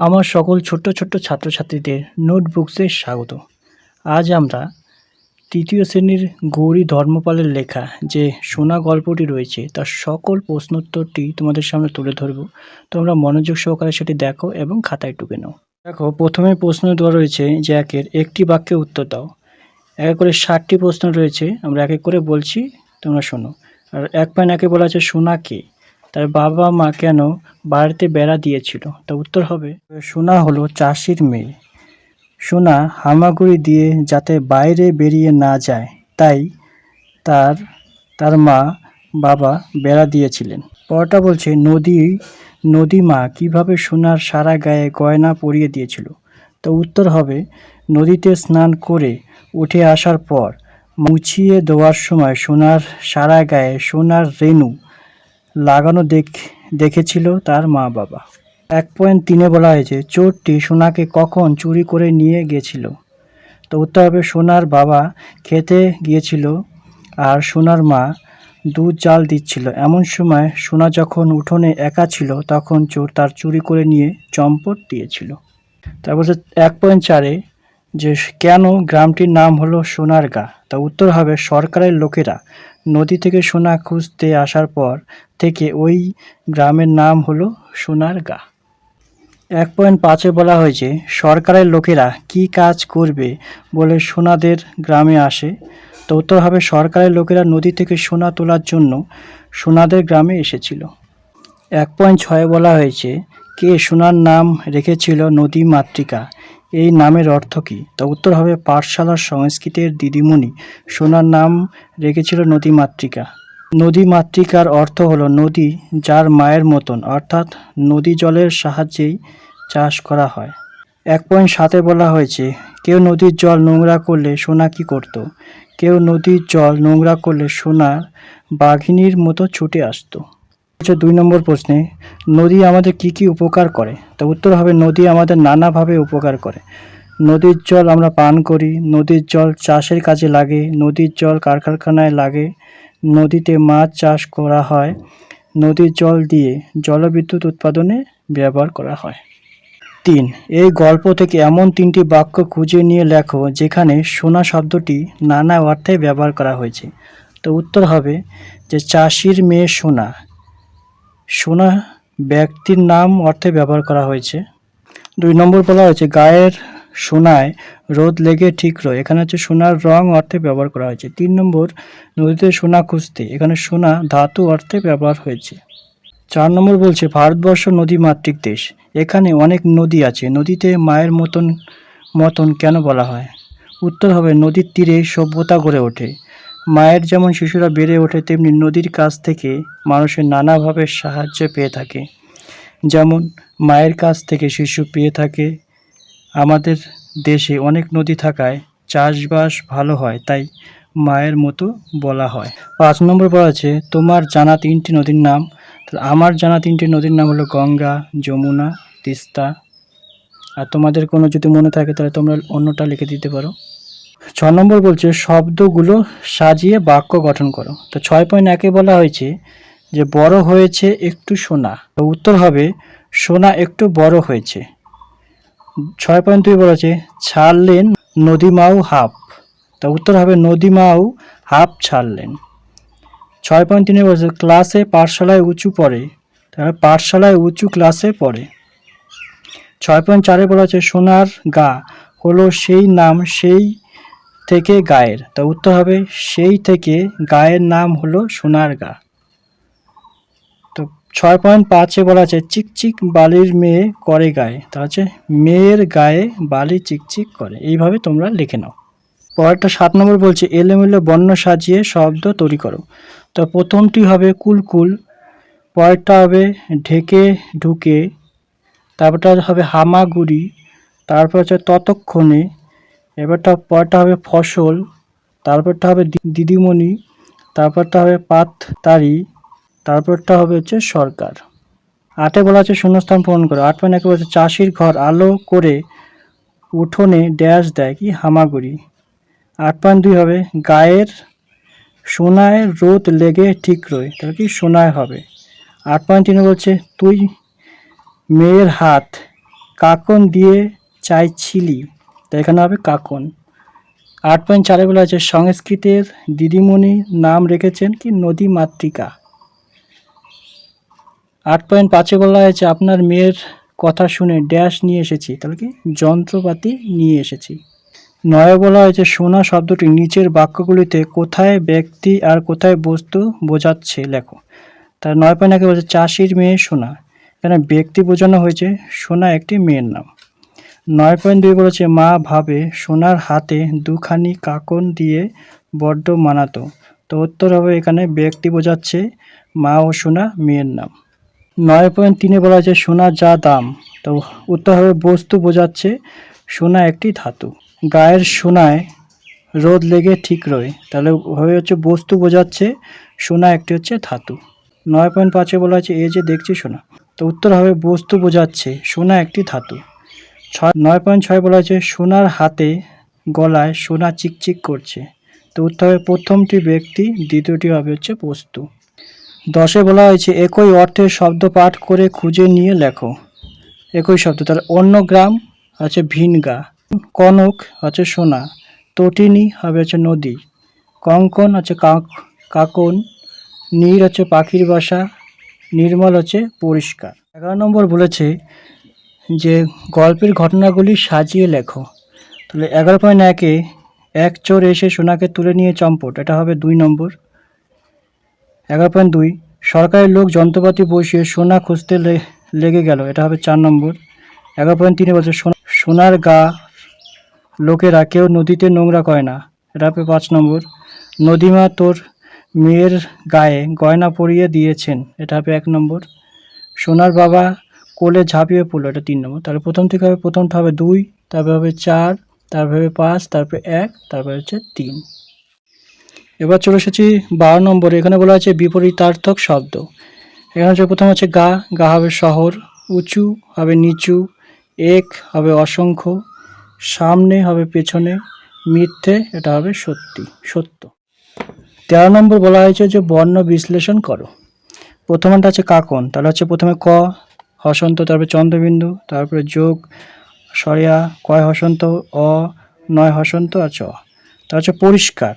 আমার সকল ছোট্ট ছোট্ট ছাত্রছাত্রীদের নোটবুকসে স্বাগত। আজ আমরা তৃতীয় শ্রেণির গৌরী ধর্মপালের লেখা যে সোনা গল্পটি রয়েছে, তার সকল প্রশ্নোত্তরটি তোমাদের সামনে তুলে ধরব। তোমরা মনোযোগ সহকারে সেটি দেখো এবং খাতায় টুকে নাও। দেখো, প্রথমে প্রশ্ন দেওয়া রয়েছে যে একের একটি বাক্যে উত্তর দাও। এক এক করে ষাটটি প্রশ্ন রয়েছে, আমরা এক এক করে বলছি, তোমরা শোনো। আর এক পয়েন্ট একে বলা আছে সোনা কে? তার বাবা মা কেন বাড়িতে বেড়া দিয়েছিল? তা উত্তর হবে, সোনা হলো চাষির মেয়ে। সোনা হামাগুড়ি দিয়ে যাতে বাইরে বেরিয়ে না যায়, তাই তার তার মা, বাবা বেড়া দিয়েছিলেন। পরটা বলছে, নদী নদী মা, কীভাবে সোনার সারা গায়ে গয়না পরিয়ে দিয়েছিল? তো উত্তর হবে, নদীতে স্নান করে উঠে আসার পর মুছিয়ে দেওয়ার সময় সোনার সারা গায়ে সোনার রেণু লাগানো দেখ, দেখেছিল তার মা বাবা। এক পয়েন্ট তিনে বলা হয়েছে, চোরটি সোনাকে কখন চুরি করে নিয়ে গেছিল? তো উত্তর হবে সোনার বাবা খেতে গিয়েছিল আর সোনার মা দুধ জাল দিচ্ছিল। এমন সময় সোনা যখন উঠোনে একা ছিল, তখন চোর তার চুরি করে নিয়ে চম্পট দিয়েছিল। তারপর এক পয়েন্ট চারে যে কেন গ্রামটির নাম হলো সোনারগা? তা উত্তর হবে সরকারের লোকেরা। নদী থেকে সোনা খুঁজতে আসার পর থেকে ওই গ্রামের নাম হলো সোনারগা এক পয়েন্ট পাঁচে বলা হয়েছে, সরকারের লোকেরা কি কাজ করবে বলে সোনাদের গ্রামে আসে। তো উত্তর সরকারের লোকেরা নদী থেকে সোনা তোলার জন্য সোনাদের গ্রামে এসেছিল। এক পয়েন্ট ছয়ে বলা হয়েছে, কে সোনার নাম রেখেছিল নদী মাতৃকা? এই নামের অর্থ কী? তা উত্তর হবে পাঠশালার সংস্কৃতের দিদিমণি। সোনার নাম রেখেছিল নদী মাতৃকা। নদী মাতৃকার অর্থ হলো নদী যার মায়ের মতন, অর্থাৎ নদী জলের সাহায্যেই চাষ করা হয়। এক পয়েন্ট সাথে বলা হয়েছে, কেউ নদীর জল নোংরা করলে সোনা কি করত? কেউ নদীর জল নোংরা করলে সোনা বাঘিনীর মতো ছুটে আসতো। হচ্ছে দুই নম্বর প্রশ্নে, নদী আমাদের কি কি উপকার করে? তো উত্তর হবে নদী আমাদের নানাভাবে উপকার করে। নদীর জল আমরা পান করি, নদীর জল চাষের কাজে লাগে, নদীর জল কারখানায় লাগে, নদীতে মাছ চাষ করা হয়, নদীর জল দিয়ে জলবিদ্যুৎ উৎপাদনে ব্যবহার করা হয়। তিন, এই গল্প থেকে এমন তিনটি বাক্য খুঁজে নিয়ে লেখো, যেখানে সোনা শব্দটি নানা অর্থে ব্যবহার করা হয়েছে। তো উত্তর হবে যে, চাষির মেয়ে সোনা। সোনা ব্যক্তির নাম অর্থে ব্যবহার করা হয়েছে। দুই নম্বর বলা হয়েছে, গায়ের সোনায় রোদ লেগে ঠিক রয়। এখানে হচ্ছে সোনার রং অর্থে ব্যবহার করা হয়েছে। তিন নম্বর, নদীতে সোনা খুঁজতে। এখানে সোনা ধাতু অর্থে ব্যবহার হয়েছে। চার নম্বর বলছে, ভারতবর্ষ নদী মাতৃক দেশ। এখানে অনেক নদী আছে। নদীতে মায়ের মতন মতন কেন বলা হয়? উত্তর হবে, নদীর তীরে সভ্যতা গড়ে ওঠে। মায়ের যেমন শিশুরা বেড়ে ওঠে, তেমনি নদীর কাছ থেকে মানুষের নানাভাবে সাহায্য পেয়ে থাকে। যেমন, মায়ের কাছ থেকে শিশু পেয়ে থাকে, আমাদের দেশে অনেক নদী থাকায় চাষবাস ভালো হয়, তাই মায়ের মতো বলা হয়। পাঁচ নম্বর বলা আছে, তোমার জানা তিনটি নদীর নাম। আমার জানা তিনটি নদীর নাম হলো গঙ্গা, যমুনা, তিস্তা। আর তোমাদের কোনো যদি মনে থাকে, তাহলে তোমরা অন্যটা লিখে দিতে পারো। ছ নম্বর বলছে, শব্দগুলো সাজিয়ে বাক্য গঠন করো। তো ছয় পয়েন্ট একে বলা হয়েছে যে, বড় হয়েছে একটু সোনা। তো উত্তর হবে, সোনা একটু বড় হয়েছে। ছয় পয়েন্ট দুই বলা আছে ছাড়লেন নদীমাও হাফ। তা উত্তর হবে, নদীমাও হাফ ছাড়লেন। ছয় পয়েন্ট তিনে বলছে ক্লাসে পাঠশালায় উঁচু পড়ে। তাহলে পাঠশালায় উঁচু ক্লাসে পড়ে। ছয় পয়েন্ট চারে বলা আছে সোনার গা হলো সেই নাম, সেই থেকে গায়ের। তা উত্তর হবে, সেই থেকে গায়ের নাম হলো সোনার গা তো ছয় পয়েন্ট পাঁচে বলা আছে চিকচিক বালির মেয়ে করে গায়ে। তা হচ্ছে, মেয়ের গায়ে বালি চিকচিক করে। এইভাবে তোমরা লিখে নাও। পরেরটা সাত নম্বর বলছে, এলোমেলো বর্ণ সাজিয়ে শব্দ তৈরি করো। তো প্রথমটি হবে কুলকুল পরেরটা হবে, ঢেকে ঢুকে। তারপরটা হবে, হামাগুড়ি। তারপর হচ্ছে, ততক্ষণে এবারটা পরটা হবে ফসল, তারপরটা হবে দিদিমণি, তারপরটা হবে পাত তারি তারপরটা হবে হচ্ছে সরকার। আটে বলা আছে শূন্যস্থান পূরণ করো। আট পয়েন্ট একে বলছে চাষির ঘর আলো করে উঠোনে ড্যাশ দেয় কি? হামাগুড়ি। আট পয়েন্ট দুই হবে গায়ের সোনায় রোদ লেগে ঠিক রয়। তাহলে কি? সোনায় হবে। আট পয়েন্ট তিনে বলছে তুই মেয়ের হাত, কাকন দিয়ে চাইছিলি। তো এখানে হবে কাকন। আট পয়েন্ট চারে বলা আছে সংস্কৃতের দিদিমণি নাম রেখেছেন কি নদী মাতৃকা। আট পয়েন্ট পাঁচে বলা হয়েছে, আপনার মেয়ের কথা শুনে ড্যাশ নিয়ে এসেছি। তাহলে কি? যন্ত্রপাতি নিয়ে এসেছি। নয় বলা হয়েছে, সোনা শব্দটি নিচের বাক্যগুলিতে কোথায় ব্যক্তি আর কোথায় বস্তু বোঝাচ্ছে, লেখো। তার নয় পয়েন্ট একে বলছে চাষির মেয়ে সোনা। এখানে ব্যক্তি বোঝানো হয়েছে, সোনা একটি মেয়ের নাম। নয় পয়েন্ট দুই বলেছে, মা ভাবে, সোনার হাতে দুখানি কাকন দিয়ে বড্ড মানাতো। তো উত্তর হবে এখানে, ব্যক্তি বোঝাচ্ছে, মা ও সোনা মেয়ের নাম। নয় পয়েন্ট তিনে বলা হয়েছে, সোনা যা দাম। তো উত্তর হবে, বস্তু বোঝাচ্ছে, সোনা একটি ধাতু। গায়ের সোনায় রোদ লেগে ঠিক রয়ে। তাহলে হয়ে হচ্ছে বস্তু বোঝাচ্ছে, সোনা একটি হচ্ছে ধাতু। নয় পয়েন্ট পাঁচে বলা হয়েছে এ যে দেখছি সোনা। তো উত্তর হবে, বস্তু বোঝাচ্ছে, সোনা একটি ধাতু। ছয় নয় পয়েন্ট ছয় বলা হয়েছে, সোনার হাতে গলায় সোনা চিকচিক করছে। তো উত্তর প্রথমটি ব্যক্তি, দ্বিতীয়টি হবে হচ্ছে বস্তু। দশে বলা হয়েছে, একই অর্থের শব্দ পাঠ করে খুঁজে নিয়ে লেখো। একই শব্দ, তাহলে অন্য গ্রাম হচ্ছে ভিনগা, কনক হচ্ছে সোনা, তটিনী হবে হচ্ছে নদী, কঙ্কন হচ্ছে কাক কাকন, নীর হচ্ছে পাখির বাসা, নির্মল হচ্ছে পরিষ্কার। এগারো নম্বর বলেছে যে গল্পের ঘটনাগুলি সাজিয়ে লেখো। তাহলে এগারো পয়েন্ট একে এক চোর এসে সোনাকে তুলে নিয়ে চম্পট, এটা হবে দুই নম্বর। এগারো পয়েন্ট দুই, সরকারের লোক যন্ত্রপাতি বসিয়ে সোনা খুঁজতে লেগে গেল, এটা হবে চার নম্বর। এগারো পয়েন্ট তিনে বলছে, সোনা- সোনার গা লোকেরা কেউ নদীতে নোংরা করে না, এটা হবে পাঁচ নম্বর। নদীমা তোর মেয়ের গায়ে গয়না পরিয়ে দিয়েছেন, এটা হবে এক নম্বর। সোনার বাবা কোলে ঝাঁপিয়ে পড়ল, এটা তিন নম্বর। তাহলে প্রথম থেকে হবে প্রথমটা হবে দুই, তারপরে হবে চার, তারপরে হবে পাঁচ, তারপরে এক, তারপরে হচ্ছে তিন। এবার চলে এসেছি বারো নম্বরে। এখানে বলা আছে বিপরীতার্থক শব্দ। এখানে হচ্ছে প্রথম হচ্ছে গা গা হবে শহর, উঁচু হবে নিচু, এক হবে অসংখ্য, সামনে হবে পেছনে, মিথ্যে এটা হবে সত্যি, সত্য। তেরো নম্বর বলা হয়েছে যে বর্ণ বিশ্লেষণ করো। প্রথমটা আছে কাকন, তাহলে হচ্ছে প্রথমে ক হসন্ত, তারপরে চন্দ্রবিন্দু, তারপরে যোগ, সরিয়া, কয় হসন্ত? অ, নয় হসন্ত আর চ। তার হচ্ছে পরিষ্কার।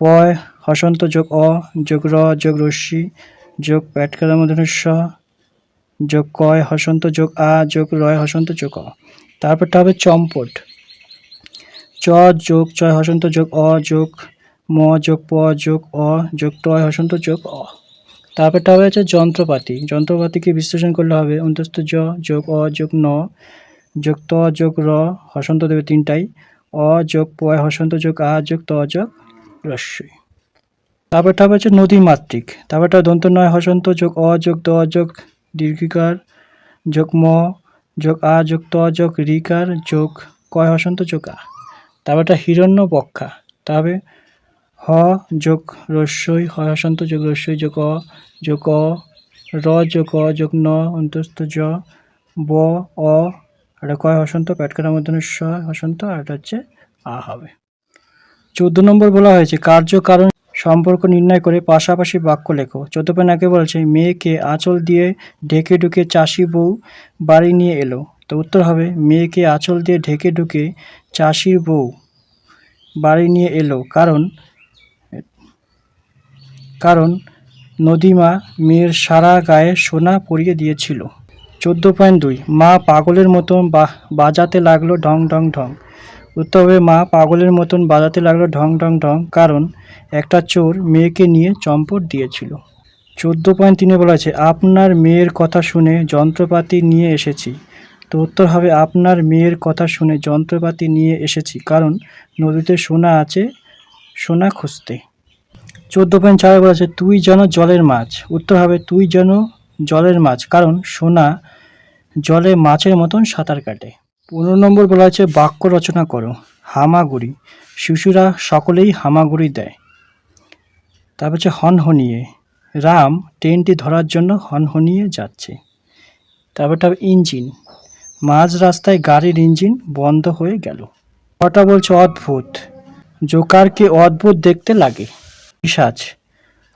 পয়, হসন্ত, যোগ, অ, যোগ, র, যোগ, রশ্মি, যোগ প্যাটকার মধ্যে স, যোগ, কয় হসন্ত, যোগ, আ, যোগ, রয় হসন্ত, যোগ, অ। তারপরটা হবে চম্পট। চ, যোগ, ছয় হসন্ত, যোগ, অ, যোগ, ম, যোগ, প, যোগ, অ, যোগ টয় হসন্ত, যোগ, অ। তারপরটা হবে হচ্ছে যন্ত্রপাতি। যন্ত্রপাতিকে বিশ্লেষণ করলে হবে অন্তস্থ জ যোগ অ যোগ ন, যোগ ত যোগ র, হসন্ত দেবে তিনটাই। অ যোগ পয় হসন্ত যোগ আ, যোগ ত যোগ রস্যই। তারপরটা হবে হচ্ছে নদী মাতৃক। তারপরটা দন্ত নয়, হসন্ত যোগ অ যোগ দ যোগ দীর্ঘিকার, যোগ ম যোগ আ যোগ ত যোগ রিকার যোগ কয় হসন্ত যোগ আ। তারপরটা হিরণ্য বক্ষা। তবে হ যোগ রস্যই হয় হসন্ত যোগ রস্যই, যোগ অ যোগ, র যোগ যোগ ন, অন্তস্থ জ ব, অ এটা কয় হসন্ত প্যাটকার মধ্যে স, হসন্ত, আর এটা হচ্ছে আ হবে। চোদ্দ নম্বর বলা হয়েছে, কার্য, কারণ, সম্পর্ক নির্ণয় করে পাশাপাশি বাক্য লেখো। একে বলছে, মেয়েকে আঁচল দিয়ে ঢেকে ঢুকে চাষি বউ বাড়ি নিয়ে এলো। তো উত্তর হবে, মেয়েকে আঁচল দিয়ে ঢেকে ঢুকে চাষির বউ বাড়ি নিয়ে এলো। কারণ কারণ নদীমা মেয়ের সারা গায়ে সোনা পরিয়ে দিয়েছিল। চোদ্দ পয়েন্ট দুই, মা পাগলের মতন বাজাতে লাগল ঢং ঢং ঢং। উত্তর মা পাগলের মতন বাজাতে লাগল ঢং ঢং ঢং, কারণ একটা চোর মেয়েকে নিয়ে চম্পট দিয়েছিল। চোদ্দ পয়েন্ট তিনে বলা আছে, আপনার মেয়ের কথা শুনে যন্ত্রপাতি নিয়ে এসেছি। তো উত্তর হবে, আপনার মেয়ের কথা শুনে যন্ত্রপাতি নিয়ে এসেছি, কারণ নদীতে সোনা আছে, সোনা খুঁজতে। চোদ্দ পয়েন্ট বলা আছে, তুই যেন জলের মাছ। উত্তর হবে, তুই যেন জলের মাছ। কারণ সোনা জলে মাছের মতন সাঁতার কাটে। পনেরো নম্বর বলা আছে বাক্য রচনা করো, হামাগুড়ি। শিশুরা সকলেই হামাগুড়ি দেয়। তারপর হচ্ছে, হনহনিয়ে। রাম ট্রেনটি ধরার জন্য হনহনিয়ে যাচ্ছে। তারপরটা ইঞ্জিন। মাঝ রাস্তায় গাড়ির ইঞ্জিন বন্ধ হয়ে গেল। কটা বলছে, অদ্ভুত। জোকারকে অদ্ভুত দেখতে লাগে। পিসাজ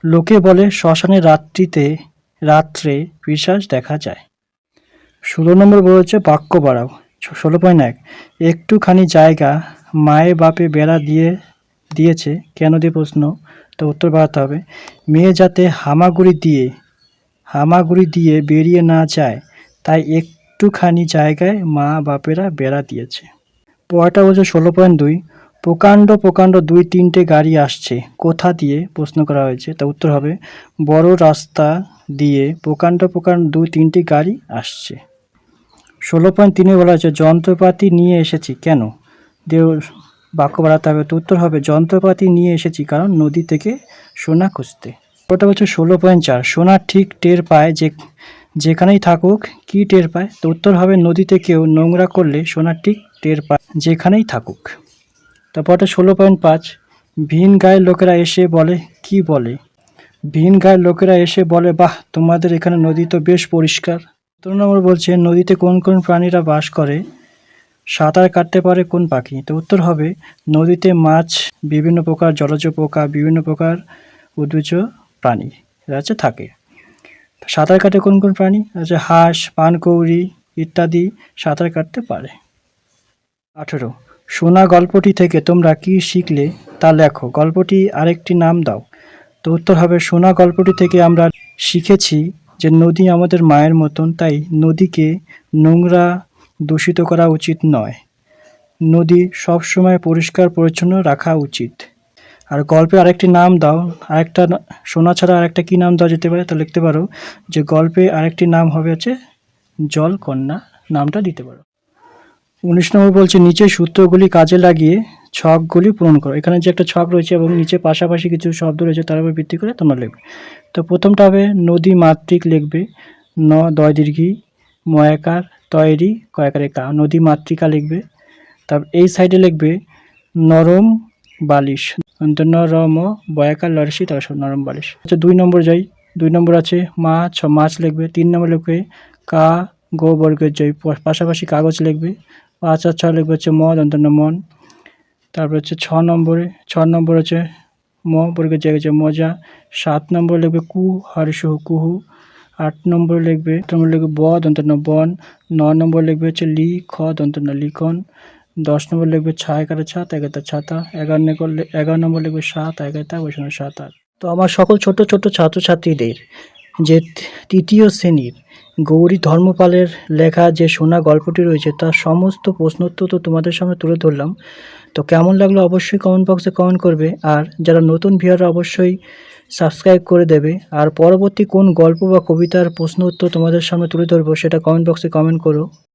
লোকে বলে, শ্মশানে রাত্রিতে, রাত্রে পিসাজ দেখা যায়। ষোলো নম্বর বলেছে, বাক্য বাড়াও। ষোলো পয়েন্ট এক। একটুখানি জায়গা মায়ে বাপে বেড়া দিয়ে, দিয়েছে। কেন দিয়ে প্রশ্ন? তো উত্তর বাড়াতে হবে। মেয়ে যাতে হামাগুড়ি দিয়ে হামাগুড়ি দিয়ে বেরিয়ে না যায়, তাই একটুখানি জায়গায় মা বাপেরা বেড়া দিয়েছে। পয়টা বলছে, ষোলো পয়েন্ট দুই। প্রকাণ্ড প্রকাণ্ড দুই তিনটে গাড়ি আসছে। কোথা দিয়ে? প্রশ্ন করা হয়েছে। তা উত্তর হবে, বড় রাস্তা দিয়ে প্রকাণ্ড প্রকাণ্ড দুই তিনটি গাড়ি আসছে। ষোলো পয়েন্ট তিনে বলা হয়েছে, যন্ত্রপাতি নিয়ে এসেছি। কেন? দিয়ে বাক্য বাড়াতে হবে। তো উত্তর হবে, যন্ত্রপাতি নিয়ে এসেছি কারণ নদী থেকে সোনা খুঁজতে। ওটা হচ্ছে ষোলো পয়েন্ট চার। সোনা ঠিক টের পায় যে, যেখানেই থাকুক, কি টের পায়? তো উত্তর হবে, নদীতে কেউ নোংরা করলে সোনা ঠিক টের পায়, যেখানেই থাকুক। তারপরটা ষোলো পয়েন্ট পাঁচ। ভিন গায়ের লোকেরা এসে বলে, কি বলে? ভিন গায়ের লোকেরা এসে বলে, বাহ, তোমাদের এখানে নদী তো বেশ পরিষ্কার। সতেরো নম্বর বলছে, নদীতে কোন কোন প্রাণীরা বাস করে? সাঁতার কাটতে পারে কোন পাখি? তো উত্তর হবে, নদীতে মাছ, বিভিন্ন প্রকার জলজ পোকা, বিভিন্ন প্রকার উদ্ভিজ প্রাণী হচ্ছে থাকে। সাঁতার কাটে কোন কোন প্রাণী? আছে হাঁস, পানকৌড়ি ইত্যাদি সাঁতার কাটতে পারে। আঠেরো। সোনা গল্পটি থেকে তোমরা কি শিখলে তা লেখো। গল্পটি আরেকটি নাম দাও। তো উত্তর হবে সোনা গল্পটি থেকে আমরা শিখেছি যে নদী আমাদের মায়ের মতন, তাই নদীকে নোংরা দূষিত করা উচিত নয়। নদী সবসময় পরিষ্কার, পরিচ্ছন্ন রাখা উচিত। আর গল্পে আরেকটি নাম দাও, আরেকটা সোনা ছাড়া আরেকটা কী নাম দেওয়া যেতে পারে তা লিখতে পারো। যে গল্পে আরেকটি নাম হবে হচ্ছে জলকন্যা, নামটা দিতে পারো। উনিশ নম্বর বলছে, নিচে সূত্রগুলি কাজে লাগিয়ে ছকগুলি পূরণ করো। এখানে যে একটা ছক রয়েছে এবং নিচে পাশাপাশি কিছু শব্দ রয়েছে, তার উপর ভিত্তি করে তোমরা লিখবে। তো প্রথমটা হবে, নদী মাতৃক লিখবে। ন, দয় দীর্ঘি। ময়াকার তয়েরি কয়াকারে কা নদী মাতৃকা লিখবে। তারপর এই সাইডে লিখবে, নরম বালিশ। নরম বয়াকার লরসি তার নরম বালিশ। আচ্ছা দুই নম্বর যাই। দুই নম্বর আছে মাছ মাছ লিখবে। তিন নম্বর লিখবে, কা, গো, বর্গের জয়। পাশাপাশি কাগজ লিখবে। পাঁচ আর ছয় লিখবে হচ্ছে মদ অন্তন্য মন। তারপর হচ্ছে ছ নম্বরে, ছ নম্বর হচ্ছে ম বর্গের জায়গায় হচ্ছে মজা। সাত নম্বর লিখবে কু হর্ষু কুহু। আট নম্বর লিখবে নম্বর লিখবে ব দন্তন্য বন। ন নম্বর লিখবে হচ্ছে লি, খ দন্তন্য লিখন। দশ নম্বর লিখবে ছায় কাটা ছাত এগারোটা ছাতা এগারো নম্বর এগারো নম্বর লিখবে সাত এগারোটা বৈষ্ণব সাত, আট। তো আমার সকল ছোট ছোট ছাত্রছাত্রীদের যে তৃতীয় শ্রেণির গৌরী ধর্মপালের লেখা যে সোনা গল্পটি রয়েছে, তার সমস্ত প্রশ্নোত্তর তো তোমাদের সামনে তুলে ধরলাম। তো কেমন লাগল অবশ্যই কমেন্ট বক্সে কমেন্ট করবে। আর যারা নতুন ভিউয়াররা অবশ্যই সাবস্ক্রাইব করে দেবে। আর পরবর্তী কোন গল্প বা কবিতার প্রশ্ন উত্তর তোমাদের সামনে তুলে ধরবো, সেটা কমেন্ট বক্সে কমেন্ট করো।